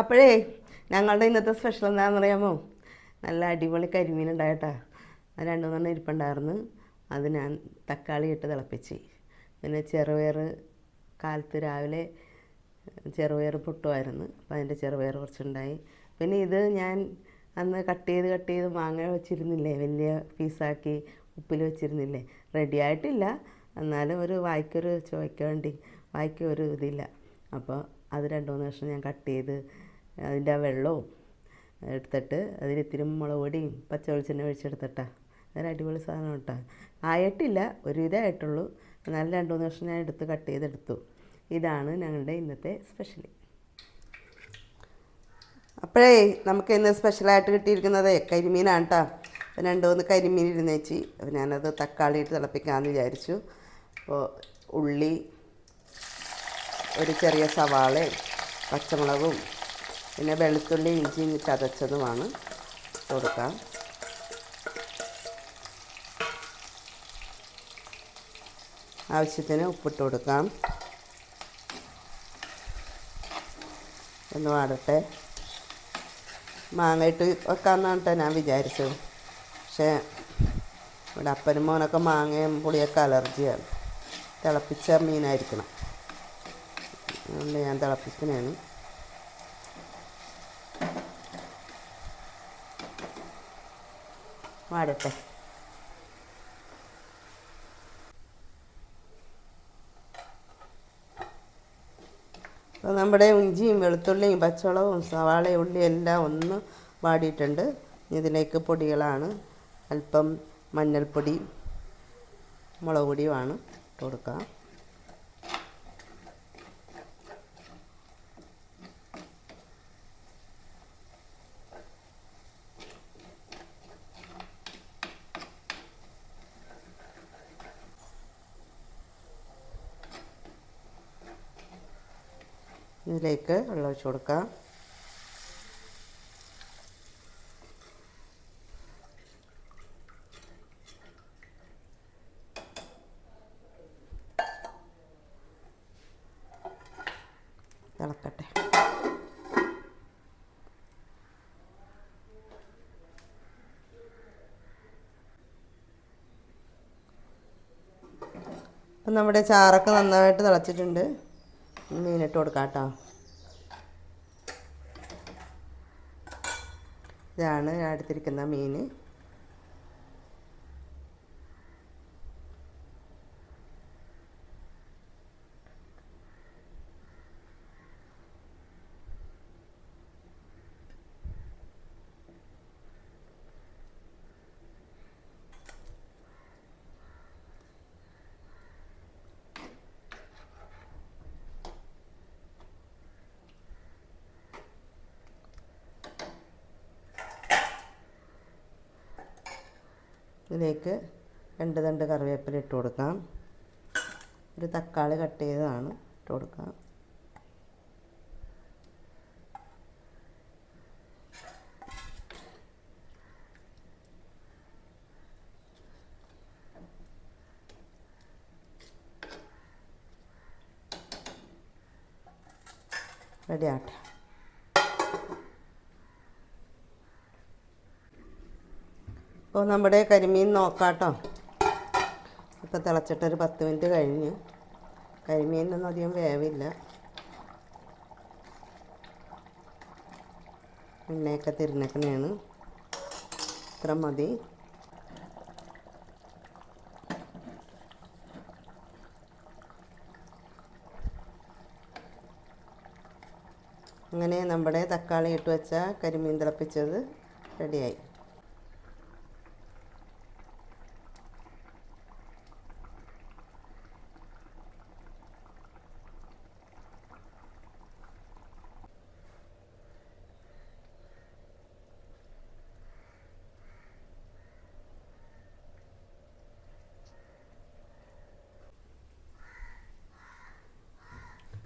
അപ്പോഴേ ഞങ്ങളുടെ ഇന്നത്തെ സ്പെഷ്യൽ എന്താണെന്ന് അറിയാമോ നല്ല അടിപൊളി കരിമീൻ ഉണ്ടായിട്ടാ രണ്ടു മൂന്നെണ്ണം ഇരിപ്പുണ്ടായിരുന്നു. അത് ഞാൻ തക്കാളി ഇട്ട് തിളപ്പിച്ച്. പിന്നെ ചെറുപയർ കാലത്ത് രാവിലെ ചെറുപയർ പൊട്ടുമായിരുന്നു. അപ്പോൾ അതിന്റെ ചെറുപയർ കുറച്ചുണ്ടായി. പിന്നെ ഇത് ഞാൻ അന്ന് കട്ട് ചെയ്ത് കട്ട് ചെയ്ത് മാങ്ങ വെച്ചിരുന്നില്ലേ? വലിയ പീസാക്കി ഉപ്പിൽ വെച്ചിരുന്നില്ലേ? റെഡി ആയിട്ടില്ല. എന്നാലും ഒരു വായിക്കൊരു ചുവയ്ക്ക് വേണ്ടി വായിക്കൊരു ഇതില്ല. അപ്പോൾ അത് രണ്ട് മൂന്ന് വർഷം ഞാൻ കട്ട് ചെയ്ത് അതിന്റെ ആ വെള്ളവും എടുത്തിട്ട് അതിൽ ഇത്തിരി മുളക് പൊടിയും പച്ച വെളിച്ചെണ്ണ ഒഴിച്ചെടുത്തിട്ടാ. അതൊരു അടിപൊളി സാധനം കേട്ടോ. ആയിട്ടില്ല ഒരു ആയിട്ടുള്ളൂ എന്നാലും രണ്ട് മൂന്ന് വർഷം ഞാൻ എടുത്ത് കട്ട് ചെയ്തെടുത്തു. ഇതാണ് ഞങ്ങളുടെ ഇന്നത്തെ സ്പെഷ്യൽ അപ്പോഴേ നമുക്ക് ഇന്ന് സ്പെഷ്യലായിട്ട് കിട്ടിയിരിക്കുന്നത് കരിമീനാണ് കേട്ടോ. അപ്പം രണ്ട് മൂന്ന് കരിമീൻ ഇരുന്നേച്ച് അപ്പോൾ ഞാനത് തക്കാളി ഇട്ട് തിളപ്പിക്കാമെന്ന് വിചാരിച്ചു. അപ്പോൾ ഉള്ളി ഒരു ചെറിയ സവാളയും പച്ചമുളകും പിന്നെ വെളുത്തുള്ളി ഇഞ്ചി ചതച്ചതുമാണ് കൊടുക്കാം. ആവശ്യത്തിന് ഉപ്പിട്ട് കൊടുക്കാം. ഒന്ന് വാടട്ടെ. മാങ്ങയിട്ട് വെക്കാമെന്നാണ് ഞാൻ വിചാരിച്ചത്. പക്ഷേ ഇവിടെ അപ്പനും മോനൊക്കെ മാങ്ങയും പുളിയൊക്കെ അലർജിയാണ്. തിളപ്പിച്ച മീനായിരിക്കണം. അതുകൊണ്ട് ഞാൻ തിളപ്പിക്കുന്നതാണ്. വാടട്ടെ അപ്പോൾ നമ്മുടെ ഇഞ്ചിയും വെളുത്തുള്ളിയും പച്ചവളവും സവാളയും ഉള്ളിയും എല്ലാം ഒന്ന് വാടിയിട്ടുണ്ട്. ഇതിലേക്ക് പൊടികളാണ്. അല്പം മഞ്ഞൾപ്പൊടി മുളക് പൊടിയുമാണ് ഇട്ട് കൊടുക്കാം. ഇതിലേക്ക് വെള്ളം ഒഴിച്ചു കൊടുക്കാം. നമ്മുടെ ചാറൊക്കെ നന്നായിട്ട് തിളച്ചിട്ടുണ്ട്. മീനിട്ട് കൊടുക്കാം കേട്ടോ ഇതാണ് ഞാൻ എടുത്തിരിക്കുന്ന മീൻ. ഇതിലേക്ക് രണ്ട് തണ്ട് കറിവേപ്പില ഇട്ട് കൊടുക്കാം. ഒരു തക്കാളി കട്ട് ചെയ്തതാണ് ഇട്ട് കൊടുക്കാം. റെഡി ആട്ടെ അപ്പോൾ നമ്മുടെ കരിമീൻ നോക്കാട്ടോ. ഇപ്പോൾ തിളച്ചിട്ടൊരു പത്ത് മിനിറ്റ് കഴിഞ്ഞ്. കരിമീനൊന്നും അധികം വേവില്ല. എണ്ണയൊക്കെ തിരിഞ്ഞേക്കണയാണ് ഇത്ര മതി. അങ്ങനെ നമ്മുടെ തക്കാളി ഇട്ട് വെച്ച കരിമീൻ തിളപ്പിച്ചത് റെഡിയായി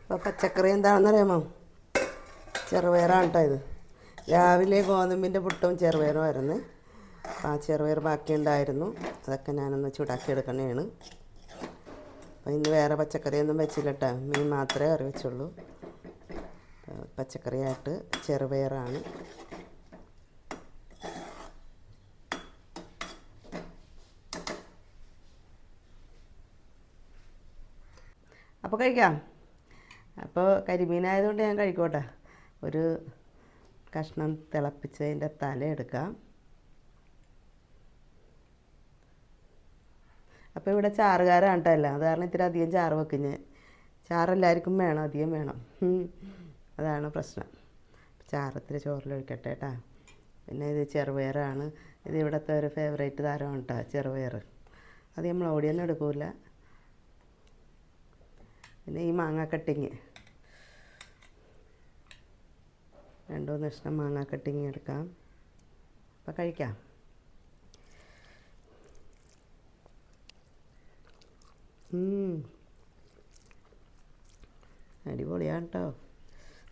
അപ്പോൾ പച്ചക്കറി എന്താണെന്നറിയാമോ? ചെറുപയറാണ് കേട്ടോ ഇത്. രാവിലെ ഗോതമ്പിന്റെ പുട്ടും ചെറുപയറും ആയിരുന്നു. അപ്പോൾ ആ ചെറുപയർ ബാക്കിയുണ്ടായിരുന്നു അതൊക്കെ ഞാനൊന്ന് ചൂടാക്കി എടുക്കണേണ്. അപ്പോൾ ഇന്ന് വേറെ പച്ചക്കറിയൊന്നും വെച്ചില്ല കേട്ടോ മീൻ മാത്രമേ കറി വെച്ചുള്ളൂ. പച്ചക്കറിയായിട്ട് ചെറുപയറാണ്. അപ്പോൾ കഴിക്കാം? അപ്പോൾ കരിമീനായതുകൊണ്ട് ഞാൻ കഴിക്കോട്ടെ. ഒരു കഷ്ണം തിളപ്പിച്ചതിന്റെ തല എടുക്കാം. അപ്പോൾ ഇവിടെ ചാറുകാരാണ് കേട്ടോ അല്ല അത് കാരണം ഇത്തിരി അധികം ചാറ് വെക്കും ഞാൻ. ചാറ് എല്ലാവർക്കും വേണം അധികം വേണം. അതാണ് പ്രശ്നം. ചാറ് ഇത്തിരി ചോറിലൊഴിക്കട്ടെ കേട്ടോ പിന്നെ ഇത് ചെറുപയറാണ്. ഇത് ഇവിടുത്തെ ഒരു ഫേവറേറ്റ് താരമാണ് കേട്ടോ ചെറുപയർ അത് നമ്മൾ ഓടിയൊന്നും എടുക്കില്ല പിന്നെ ഈ മാങ്ങ കട്ടിങ്. രണ്ടു നഷ്ടം മാങ്ങ കട്ടിങ് എടുക്കാം. അപ്പം കഴിക്കാം. അടിപൊളിയാണ് കേട്ടോ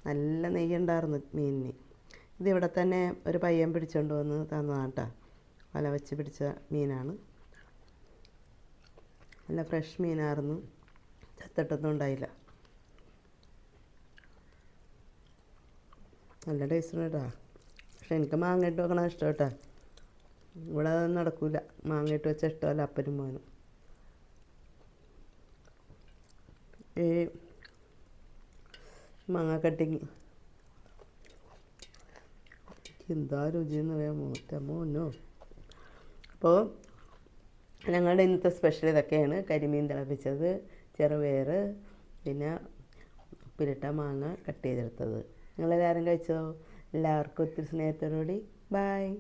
നല്ല നെയ്യുണ്ടായിരുന്നു മീനിന്. ഇതിവിടെ തന്നെ ഒരു പയ്യൻ പിടിച്ചോണ്ട് വന്ന് തന്നതാണ് കേട്ടോ വല വെച്ച് പിടിച്ച മീനാണ്. നല്ല ഫ്രഷ് മീനായിരുന്നു. ചത്തിട്ടൊന്നും ഉണ്ടായില്ല. നല്ല ടേസ്റ്റ് കേട്ടോ പക്ഷെ എനിക്ക് മാങ്ങ ഇട്ട് വെക്കണ ഇഷ്ടം കേട്ടോ. ഇവിടെ അതൊന്നും നടക്കൂല. മാങ്ങ ഇട്ട് വെച്ച ഇഷ്ടമല്ല അപ്പനും മോനും. ഈ മാങ്ങ കട്ടിങ് എന്താ രുചി രുചിയെന്ന് അറിയാമോ? മോനോ? അപ്പോൾ ഞങ്ങളുടെ ഇന്നത്തെ സ്പെഷ്യൽ ഇതൊക്കെയാണ്. കരിമീൻ തിളപ്പിച്ചത് ചെറുപയർ പിന്നെ പിരട്ട മാങ്ങ കട്ട് ചെയ്തെടുത്തത്. നിങ്ങളെല്ലാവരും കഴിച്ചോ? എല്ലാവർക്കും ഒത്തിരി സ്നേഹത്തോടുകൂടി. ബായ്